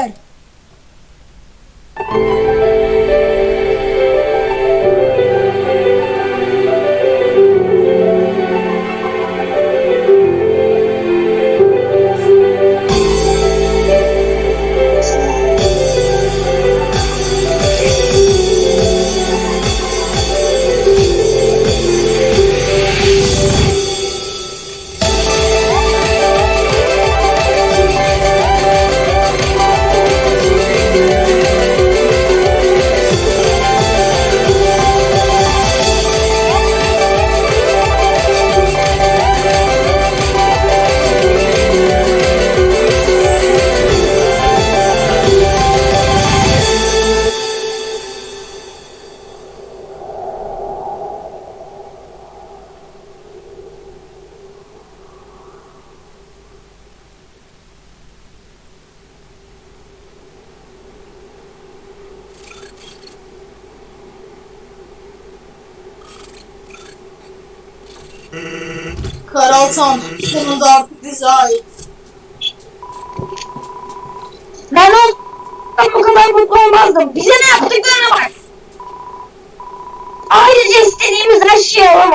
Thank you.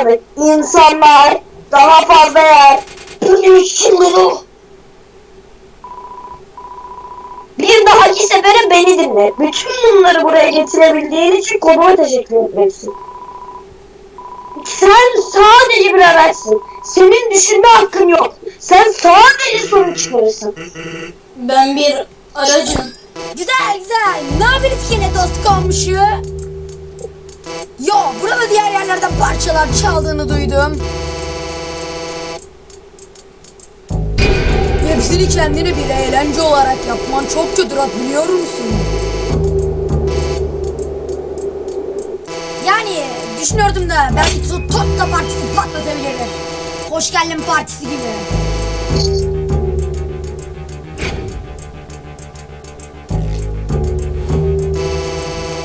Alamadık. İnsanlar daha fazla yer. Çılgını. Bir dahaki sefere beni dinle. Bütün bunları buraya getirebildiğin için koduma teşekkür etmelisin. Sen sadece bir araçsın. Senin düşünme hakkın yok. Sen sadece sonuç çıkarırsın. Ben bir aracım. Güzel güzel. Ne yapıyorsunuz yine dost komşu? Yo burada diğer yerlerden parçalar çaldığını duydum. Hepsini kendine bir eğlence olarak yapman çok kötü biliyor musun? Yani düşünüyordum da belki Totta Partisi patlatabilirdi. Hoş geldin partisi gibi.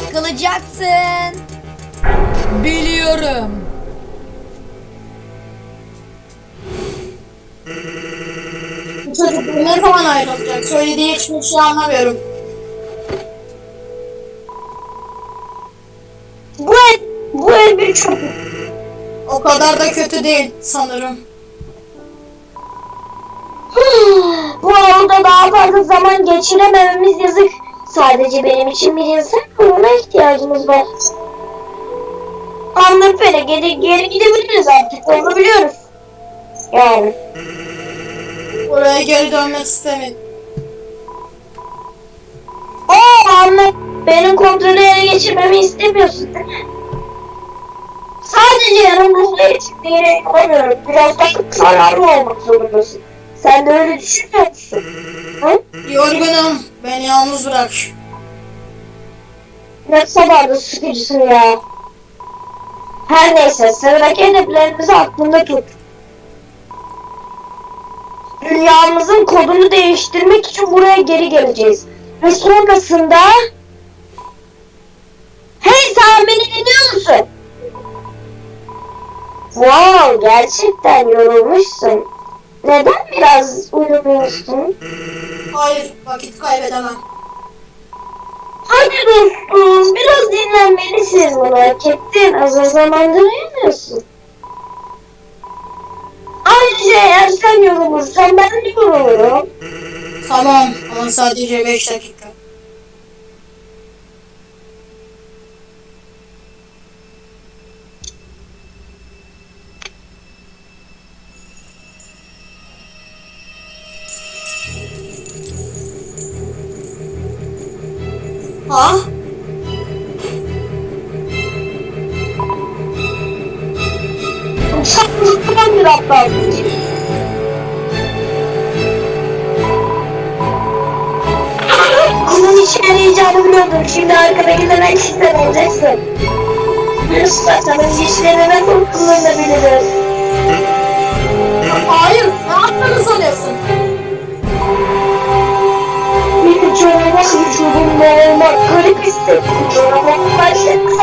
Sıkılacaksın. Biliyorum. Bu çocuk ne zaman ayrılacak? Söylediği hiçbir şey anlamıyorum. Bu ev, bu ev bir çocuk. O kadar da kötü değil sanırım. Bu avluda daha fazla zaman geçiremememiz yazık. Sadece benim için bir insan ruhuna ihtiyacımız var. Anlık böyle geri, geri gidebiliriz artık. Onu biliyoruz. Yani. Oraya geri dönmek istemedim. O anlık benim kontrolü ele geçirmemi istemiyorsun değil mi? Sadece yarım ruhla yetiştiğine inanamıyorum. Biraz da kararlı olmak zorundasın. Sen de öyle düşünmüyor musun? Hı? Yorgunum. Beni yalnız bırak. Ne kadar da sıkıcısın ya. Her neyse sıradaki hedeflerimizi aklında tut. Dünyamızın kodunu değiştirmek için buraya geri geleceğiz. Ve sonrasında... Hey sen beni dinliyor musun? Wow gerçekten yorulmuşsun. Neden biraz uyumuyorsun? Hayır, vakit kaybedemem. Hadi dostum, biraz dinlenmelisin bunu hak ettin. Azar zamandır uyumuyorsun. Ayrıca eğer sen yorulursan ben de yorulurum. Tamam ama sadece 5 dakika. Ha? Uçaklıktan bir aptal. Bunun işe yarayacağını biliyordum. Şimdi arkadaki denen kişiden olacaksın. Usta sana işlerini nasıl kullanabilirim? Hayır, ne yaptığını sanıyorsun? Vücudumda olmak garip hissettim. Canavarın başlatıp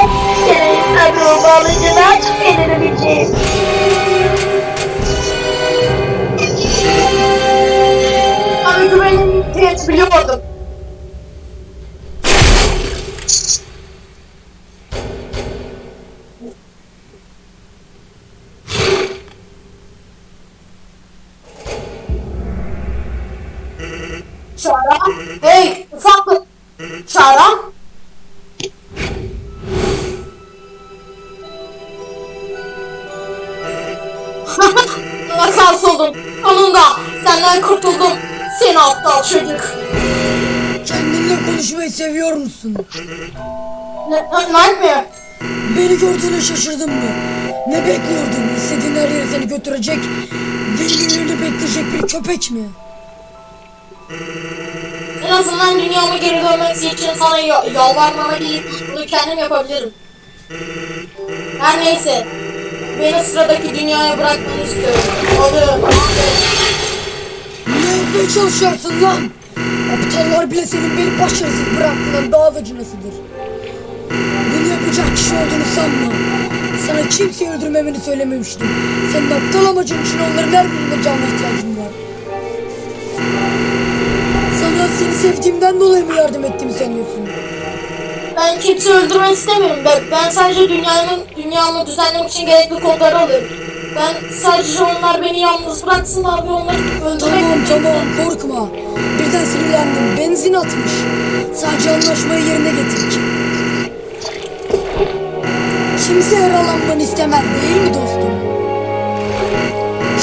aptal çocuk. Kendinle konuşmayı seviyor musun? Ne, ne, Nightmare. Beni gördüğüne şaşırdın mı? Ne bekliyordun? İstediğin her yere seni götürecek ve iyiliğini bekleyecek bir köpek mi? En azından dünyama geri dönmesi için sana ya- yalvarmama değil, bunu kendim yapabilirim. Her neyse, beni sıradaki dünyaya bırakmanı istiyorum. Ne yapmaya çalışıyorsun lan? Aptallar bile senin beni başarısız bıraktığından daha acınasıdır. Bunu yapacak kişi olduğunu sanma. Sana kimseyi öldürmemeni söylememiştim. Senin aptal amacın için onların her birine canına ihtiyacım var. Sana seni sevdiğimden dolayı mı yardım ettiğimi sanıyorsun? ben kimseyi öldürmek istemiyorum. Ben, ben sadece dünyamı, dünyamı düzenlemek için gerekli kodları alıyorum. Ben sadece onlar beni yalnız bıraksınlar ve onları öldürmek Tamam tamam korkma. Birden sinirlendim. Benzin atmış. Sadece anlaşmayı yerine getir. Kimse yaralanmanı istemez değil mi dostum?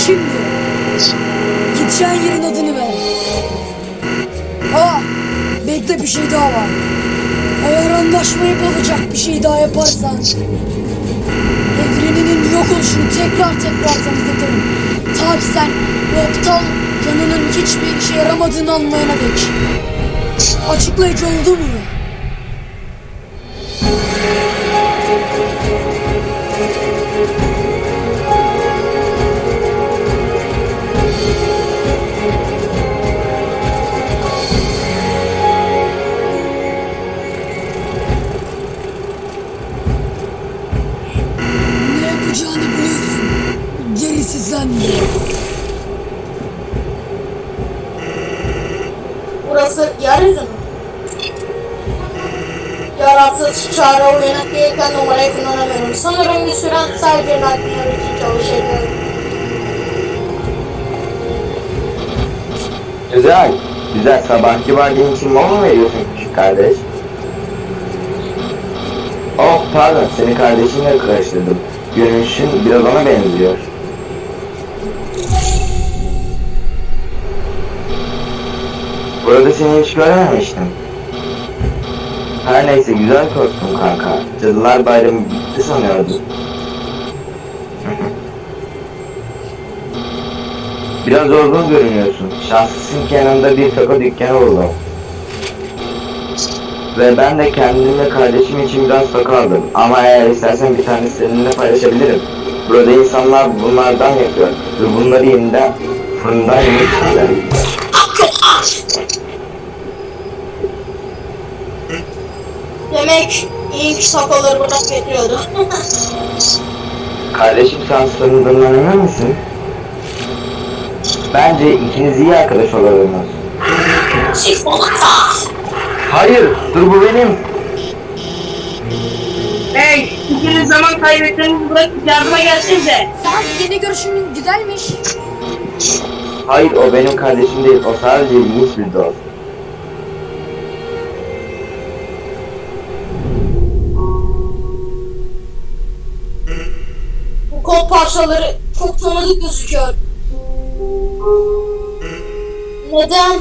Şimdi gideceğin yerin adını ver. Ha bekle bir şey daha var. Eğer anlaşmayı bozacak bir şey daha yaparsan evreninin yok oluşunu tekrar tekrar izletirim. Ta ki sen bu aptal canının hiçbir işe yaramadığını anlayana dek. Açıklayıcı oldu mu? Yeryüzü mü? Yaratsız çağrı uyanık değilken numarayı kullanamıyorum. Sanırım bir süren sadece Nightmare için çalışacak. Güzel. Güzel. Sabahki vardığın için mama mı veriyorsun küçük kardeş? Oh pardon seni kardeşinle karıştırdım. Görünüşün biraz ona benziyor. Burada seni hiç görememiştim. Her neyse güzel korktum kanka. Cadılar bayramı bitti sanıyordum. Biraz yorgun görünüyorsun. Şanslısın ki yanında bir taka dükkanı buldum. Ve ben de kendim ve kardeşim için biraz taka aldım. Ama eğer istersen bir tane seninle paylaşabilirim. Burada insanlar bunlardan yapıyor. Ve bunları yeniden fırından yemek istiyorlar. Demek iyi ki takoları burada getiriyordu. Kardeşim sen sarıldığından emin misin? Bence ikiniz iyi arkadaş olabilirsiniz. Çikolata. Hayır, dur bu benim. Hey, ikiniz zaman kaybettiğinizi bırakıp yardıma gelsenize. Sen yeni görüşün güzelmiş. Hayır, o benim kardeşim değil. O sadece ilginç bir dost. Kod parçaları çok tanıdık gözüküyor. Neden?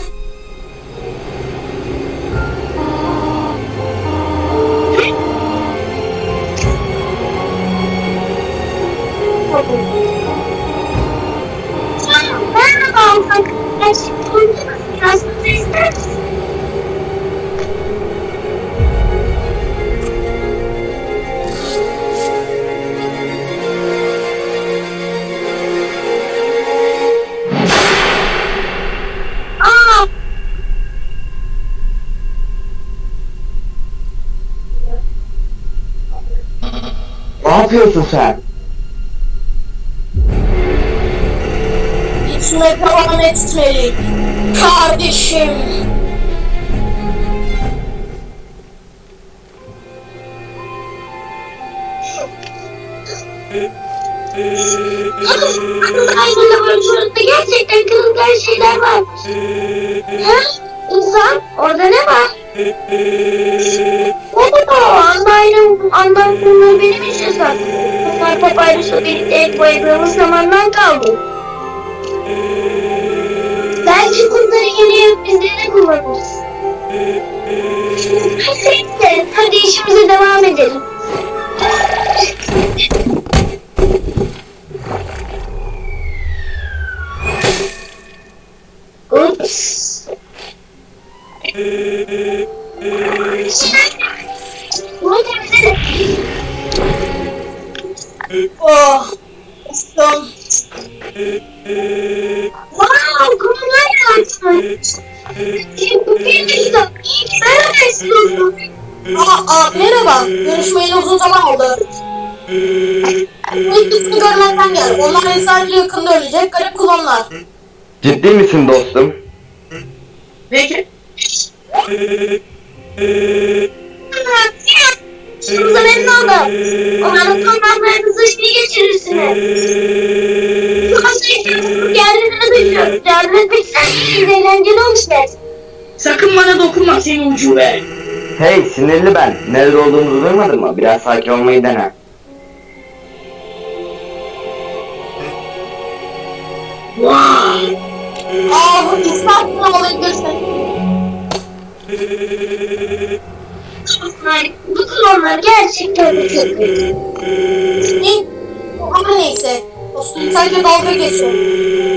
Merhaba konuşmak biraz da ister? Yapıyorsun sen? İçime devam etmeli. Kardeşim. Aynı laboratuvarda gerçekten kırılgan şeyler var. Ha? Susan orada ne var? Oo, anlayın, Birlikte el boyadığımız zamandan kaldı. Belki bunları yeni yapımızda kullanırız. Neyse, hadi işimize devam edelim. Ups. Oh. Ustam. Wow, kumlar yansın. Bir düştü. Merhaba istiyorsun. Aa, aa, merhaba. Görüşmeyeli uzun zaman oldu. Bu ikisini görmezden gel. Onlar eczacı yakında ölecek. Garip klonlar. Ciddi misin dostum? Peki. Şurada memnun oldum. Umarım topraklarınızı iyi geçirirsiniz. Şu hastayı yerlerine düşüyor. Etmek isterseniz eğlenceli olmuş be. Sakın bana dokunma seni ucube. Hey sinirli ben. Neler olduğumuzu duymadın mı? Biraz sakin olmayı dene. Vay. Aa, bu İslam olabilirsin. Yani bu klonlar gerçekten de çok kötü. Ne? Ama neyse. Dostum sadece dalga geçiyor.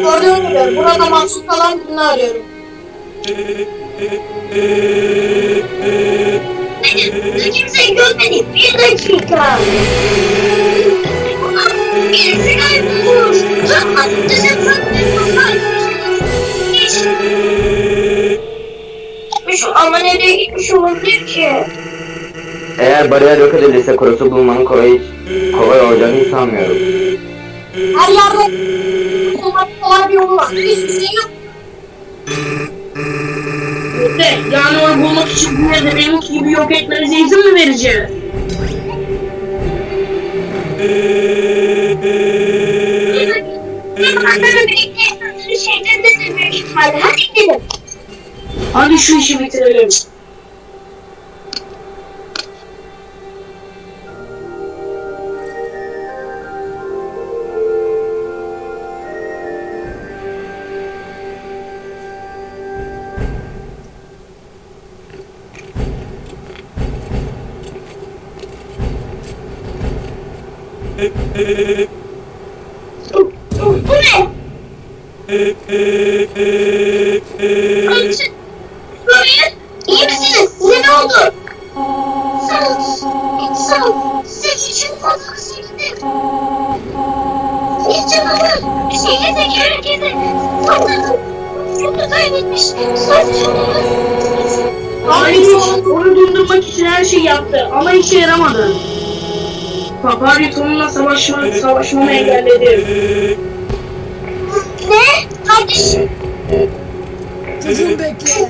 Gördüğün gibi burada mahsur kalan birini arıyorum. Kimseyi görmedik. Bir dakika. Birisi kaybolmuş. Çok atlıca Gitmiş ama nereye gitmiş olabilir ki? Eğer bariyer yok edilirse kurusu bulmanın kolay, kolay olacağını sanmıyorum. Her yerde bulmak kolay bir yolu var. Hiçbir şey yok. Yani onu bulmak için bu yerde benimki gibi yok etmenize izin mi gidelim. Hadi şu işi bitirelim. Bu, ne? Amca, Böyle, iyi misiniz? Size ne oldu? Sağ. Sağ ol. Size fazla sevindim. Bir canavar. Şehirde herkese saldırdı. Çok kaybetmiş. Sadece Hayır, onu durdurmak için her şeyi yaptı ama işe yaramadı. Papari Tom'la savaşma, savaşmamı engelledi. Ne? Kardeşim. Çocuğum bekle.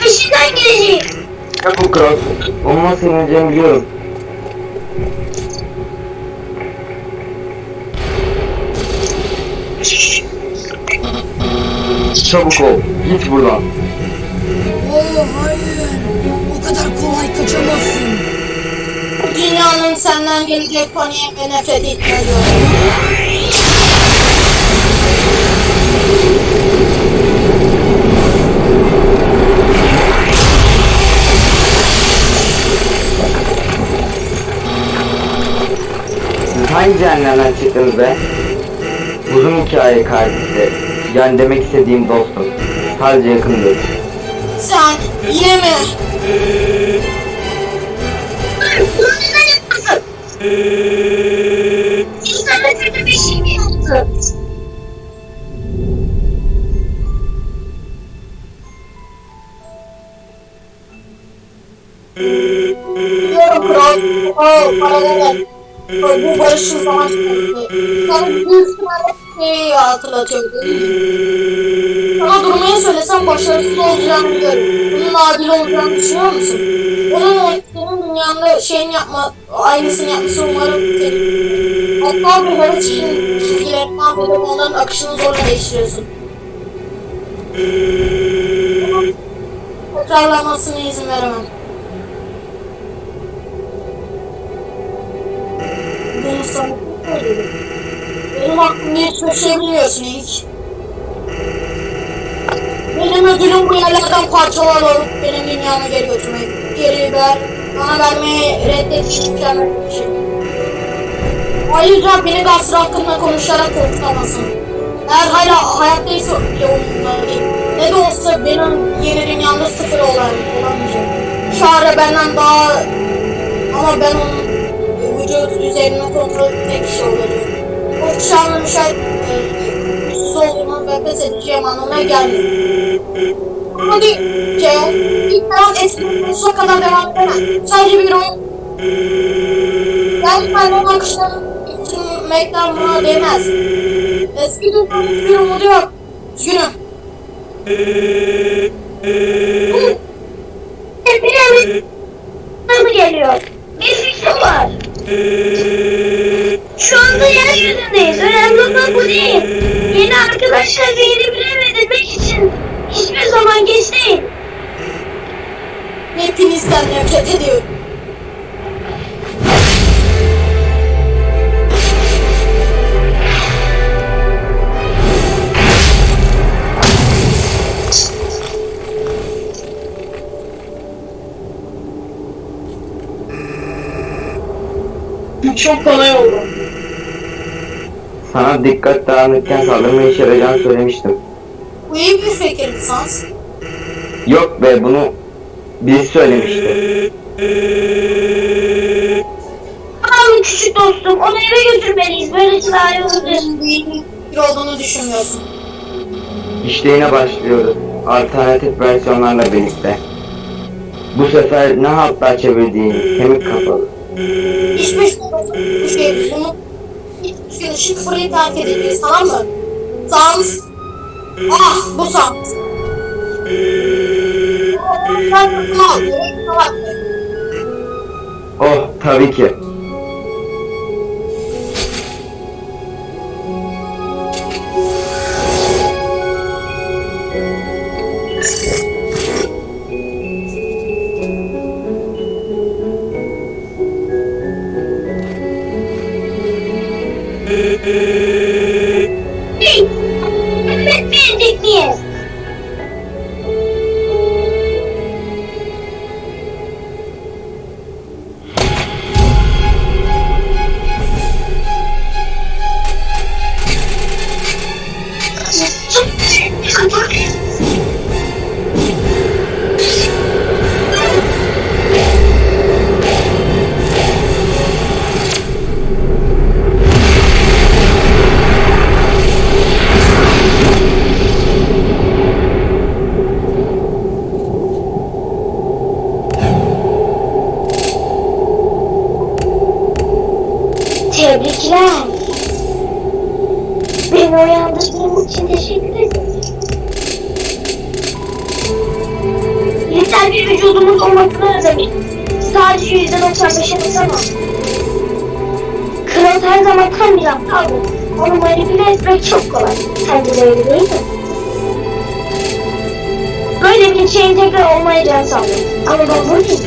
Peşinden geleceğim. Çabuk. Onu nasıl yeneceğimi biliyorum. Çabuk ol. Git buradan. Oo hayır. O kadar kolay kaçamazsın. Dünyanın senden gelecek paniğe ve nefret etmiyor. Siz hangi cehennemden çıktınız be? Uzun hikaye kardeşi. Yani demek istediğim dostum. Sadece yakındır. Sen yine mi? Kötü bir şey mi yaptı? Biliyorum kral. Oo, paralel. Bu barışın savaş konusu. Sana büyük ihtimalle şeyi hatırlatıyordu. Sana durmayı söylesem başarısız olacağını biliyorum. Bunun adil olacağını düşünüyor musun? Onun o dünyanda şeyin yapma, aynısını yapması umarım senin. Hatta bir haraç çizgilerini mahvedip onların akışını zorla değiştiriyorsun. tekrarlanmasına izin veremem. Bunu sana? Benim aklımda hiçbir şey bilmiyorsun ilk. Benim ödülüm bu yerlerden parçalar alıp benim dünyama geri götürmek. Geri ver, bana vermeyi reddettiğin mükemmel bir şey. Ayrıca beni Gasr hakkında konuşarak korkutamazsın. Eğer hala hayattaysa bile umurumda değil. Ne de olsa benim yeni dünyamda sıfır olan olamayacak. Çare benden daha... Ama ben onun vücut üzerine kontrol tek kişi olacağım. O kişi anlamışlar güçsüz olduğumu ve pes edeceğim anlamına gelmiyor. Hadi Ceo, ilk defa eski sonuna kadar devam edemem. Sadece bir oyun. Ben kaybolma akışlarını bitirmekten buna değmez. Eski dünyanın hiçbir umudu yok. Üzgünüm. Piramit mı geliyor? Bir fikrim var. Şu anda yeryüzündeyiz. Önemli olan bu değil. Yeni arkadaşlar ve yeni bilim edinmek için hiçbir zaman geç değil. Hepinizden nefret ediyorum. Çok kolay oldu. Sana dikkat dağınıkken saldırmaya işe yarayacağını söylemiştim. Fikir lisans. Yok be bunu biz söylemişti. Tamam küçük dostum. Onu eve götürmeliyiz. Olur. Bu iyi bir olduğunu düşünmüyorsun. İşte yine başlıyoruz. Alternatif versiyonlarla birlikte. Bu sefer ne hatlar çevirdiğin kemik kafalı. Hiçbir şey yok. Bu şey bunu hiçbir gün şık fırlayı terk edeceğiz tamam mı? Sans. Ah bu. Tamam. Oh tabii ki. Hey! Tebrikler. Beni uyandırdığınız için teşekkür ederim. Yeter bir vücudumuz olmakla özlemiş. Sadece yüzde doksan beşe basamam. Kral her zaman tam bir aptaldı. Onu manipüle etmek çok kolay. Sence de öyle değil mi? Böyle bir şeyin tekrar olmayacağını sandım. Ama ben buradayım.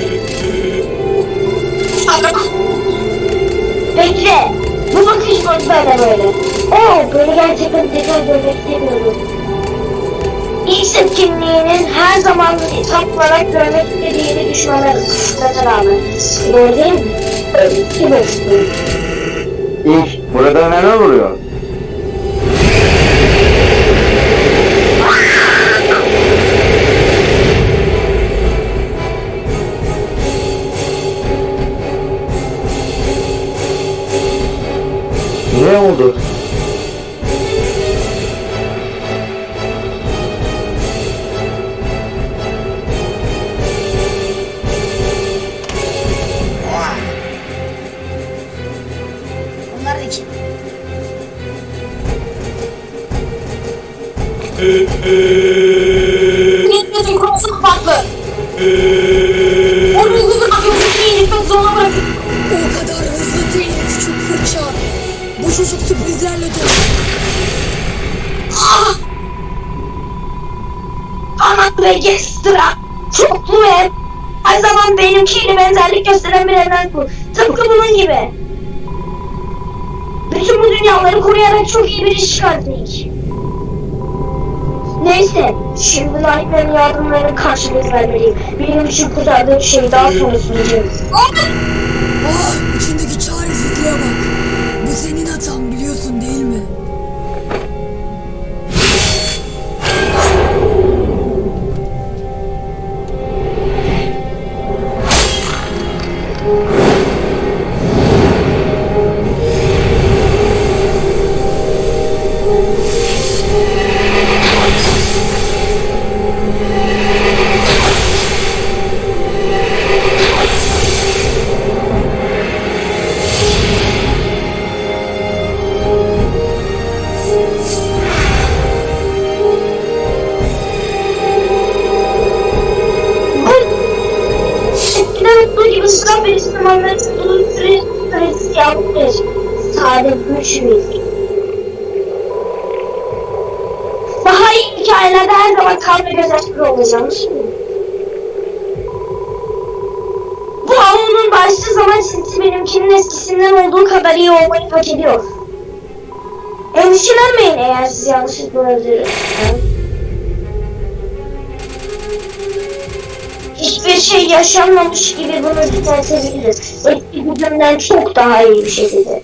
Bekle. Bu bakış bak böyle böyle. Oo böyle gerçekten tekrar görmek istemiyorum. İlk kimliğinin her zaman tam olarak görmek istediğini düşünmelerine rağmen. Doğru değil mi? Evet. İlk burada neler oluyor? Oldu? Onlar da kim? Niyetlerin konusu farklı. O ruhu bırakıyorsun iyi gitmek zorunda bırakıyorsun. O kadar hızlı değil küçük fırça. Bu çocuk sürprizlerle dolu. Ah! Ana ve Gestra Çoklu ve her zaman benimkiyle benzerlik gösteren bir evren kur. Tıpkı bunun gibi. Bütün bu dünyaları koruyarak çok iyi bir iş çıkarttık. Neyse, şimdi layıkların yardımlarının karşılığını vermeliyim. Benim için kurtardığım şeyi daha sonra sunacağım. Sıra bir zamanları tuttuğu süre süresi yapmış. Sade güç müzik. Daha iyi hikayelerde her zaman kalbe göz açık olacağım. Bu havlunun başlı zaman çizgisi benimkinin eskisinden olduğu kadar iyi olmayı hak ediyor. Endişelenmeyin eğer siz yanlışlıkla öldürürseniz. Hiçbir şey yaşanmamış gibi bunu düzeltebiliriz. Eski gücümden çok daha iyi bir şekilde.